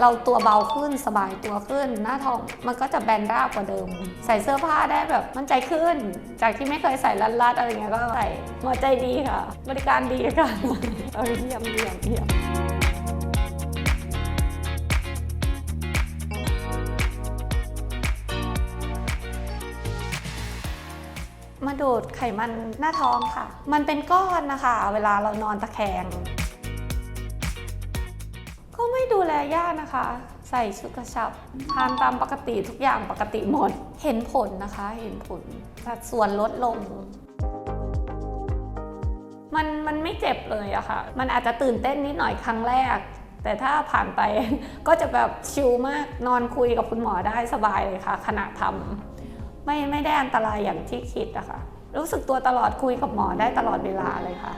เราตัวเบาขึ้นสบายตัวขึ้น หน้าท้องมันก็จะแบนราบกว่าเดิม ใส่เสื้อผ้าได้แบบมั่นใจขึ้น จากที่ไม่เคยใส่รัดๆอะไรเงี้ยก็ใส่หัวใจดีค่ะ บริการดีค่ะเออเยี่ยมเยี่ยมเยี่ยมมาดูดไขมันหน้าท้องค่ะ มันเป็นก้อนนะคะ เวลาเรานอนตะแคง แลยากนะคะ ใส่ชุดกระชับทานตามปกติทุกอย่างปกติหมด เห็นผลนะคะ เห็นผลสัดส่วนลดลงมันมันไม่เจ็บเลยอะค่ะ มันอาจจะตื่นเต้นนิดหน่อยครั้งแรก แต่ถ้าผ่านไปก็จะแบบชิลมาก นอนคุยกับคุณหมอได้สบายเลยค่ะ ขณะทำไม่ไม่ได้อันตรายอย่างที่คิดอะค่ะ รู้สึกตัวตลอดคุยกับหมอได้ตลอดเวลาเลยค่ะ